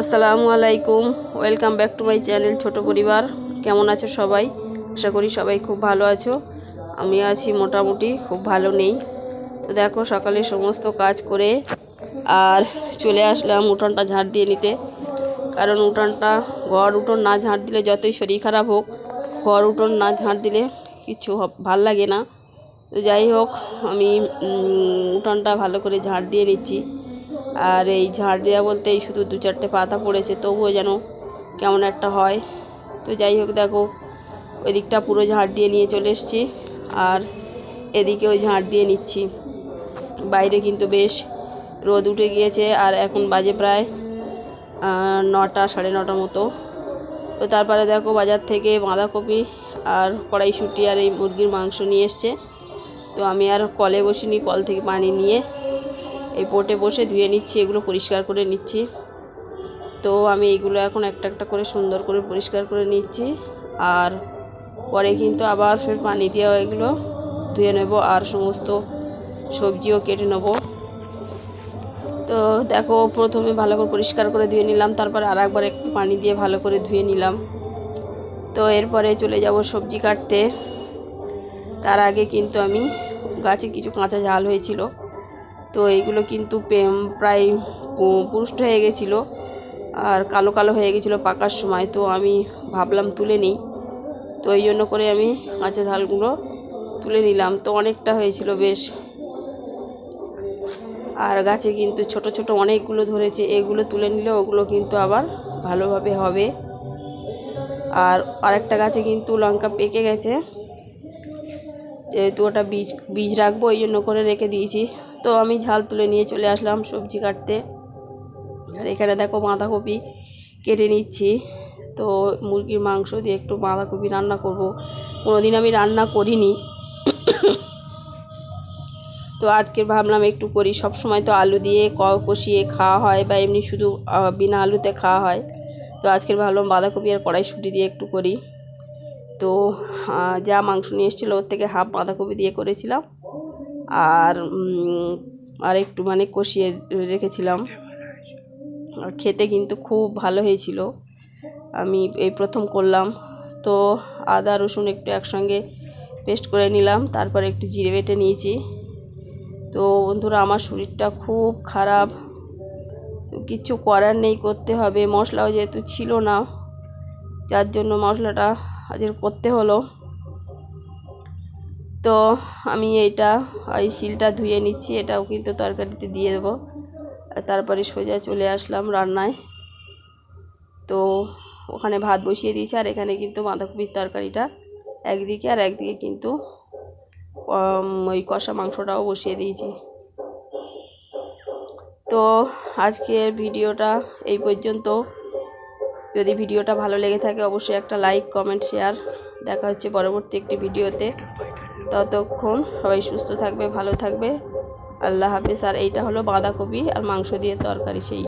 আসসালামু আলাইকুম। Welcome back to my channel ছোট পরিবার। কেমন আছো সবাই? আশা করি সবাই খুব ভালো আছো। আমি আছি মোটামুটি, খুব ভালো নেই। তো দেখো, সকালে সমস্ত কাজ করে আর চলে আসলাম উঠোনটা ঝাড় দিয়ে নিতে। কারণ উঠোনটা, ঘর উঠোন না ঝাড় দিলে যতই শরীর খারাপ হোক, ঘর উঠোন না ঝাড় দিলে কিছু ভালো লাগে না। তো যাই হোক, আমি উঠোনটা ভালো করে ঝাড় দিয়ে নিচ্ছি। আর এই ঝাড় দেওয়া বলতে এই শুধু দু চারটে পাতা পড়েছে, তবুও যেন কেমন একটা হয়। তো যাই হোক দেখো ওই দিকটা পুরো ঝাড় দিয়ে নিয়ে চলে এসেছি আর এদিকেও ঝাড় দিয়ে নিচ্ছি। বাইরে কিন্তু বেশ রোদ উঠে গিয়েছে আর এখন বাজে প্রায় নটা, সাড়ে নটা মতো। তো তারপরে দেখো বাজার থেকে বাঁধাকপি আর কড়াইশুঁটি আর এই মুরগির মাংস নিয়ে এসছে। তো আমি আর কলে বসিনি, কল থেকে পানি নিয়ে এই পোটে বসে ধুয়ে নিচ্ছি, এগুলো পরিষ্কার করে নিচ্ছি। তো আমি এইগুলো এখন একটা একটা করে সুন্দর করে পরিষ্কার করে নিচ্ছি। আর পরে কিন্তু আবার ফের পানি দিয়ে এগুলো, ধুয়ে নেব আর সমস্ত সবজিও কেটে নেব। তো দেখো, প্রথমে ভালো করে পরিষ্কার করে ধুয়ে নিলাম, তারপর আর একবার একটু পানি দিয়ে ভালো করে ধুয়ে নিলাম। তো এরপরে চলে যাব সবজি কাটতে। তার আগে কিন্তু আমি গাছে কিছু কাঁচা ঝাল হয়েছিল। তো এইগুলো কিন্তু প্রায় পু- পুষ্ট হয়ে গেছিল আর কালো কালো হয়ে গেছিল পাকার সময়, তো আমি ভাবলাম তুলে নিই। তো এই জন্য করে আমি কাঁচা ঝালগুলো তুলে নিলাম। তো অনেকটা হয়েছিল বেশ। আর গাছে কিন্তু ছোট ছোট অনেকগুলো ধরেছে, এগুলো তুলে নিলে ওগুলো কিন্তু আবার ভালোভাবে হবে। আর আরেকটা গাছে কিন্তু লঙ্কা পেকে গেছে, যেহেতু ওটা বীজ বীজ রাখব, ওই জন্য করে রেখে দিয়েছি। তো আমি ঝাল তুলে নিয়ে চলে আসলাম সবজি কাটতে। আর এখানে দেখো বাঁধাকপি কেটে নিচ্ছি। তো মুরগির মাংস দিয়ে একটু বাঁধাকপি রান্না করব। কোনোদিন আমি রান্না করিনি। তো আজকে ভাবলাম একটু করি। সব সময় তো আলু দিয়ে ক কষিয়ে খাওয়া হয় বা এমনি শুধু বিনা আলুতে খাওয়া হয়। তো আজকের ভাবলাম বাঁধাকপি আর কড়াইশুঁটি দিয়ে একটু করি। তো যা মাংস নিয়ে এসেছিল ওর থেকে হাফ বাঁধাকপি দিয়ে করেছিলাম। আর আর একটু মানে কষিয়ে রেখেছিলাম। আর খেতে কিন্তু খুব ভালো হয়েছিল। আমি এই প্রথম করলাম। তো আদা, রসুন একটু একসঙ্গে পেস্ট করে নিলাম। তারপর একটু জিরে বেটে নিয়েছি। তো বন্ধুরা, আমার শরীরটা খুব খারাপ। কিছু করার নেই, করতে হবে। মশলাও যেহেতু ছিল না, যার জন্য মশলাটা আজের করতে হলো। তো আমি এইটা ওই শিলটা ধুয়ে নিচ্ছি, এটাও কিন্তু তরকারিতে দিয়ে দেবো। তারপরে সোজা চলে আসলাম রান্নায়। তো ওখানে ভাত বসিয়ে দিয়েছি, আর এখানে কিন্তু বাঁধাকপির তরকারিটা একদিকে আর একদিকে কিন্তু ওই কষা মাংসটাও বসিয়ে দিয়েছি। তো আজকের ভিডিওটা এই পর্যন্ত। যদি ভিডিওটা ভালো লেগে থাকে, অবশ্যই একটা লাইক, কমেন্ট, শেয়ার। দেখা হচ্ছে পরবর্তী একটি ভিডিওতে। ততক্ষণ সবাই সুস্থ থাকবে, ভালো থাকবে। আল্লাহ হাফিজ। আর এইটা হলো বাঁধাকপি আর মাংস দিয়ে তরকারি সেই।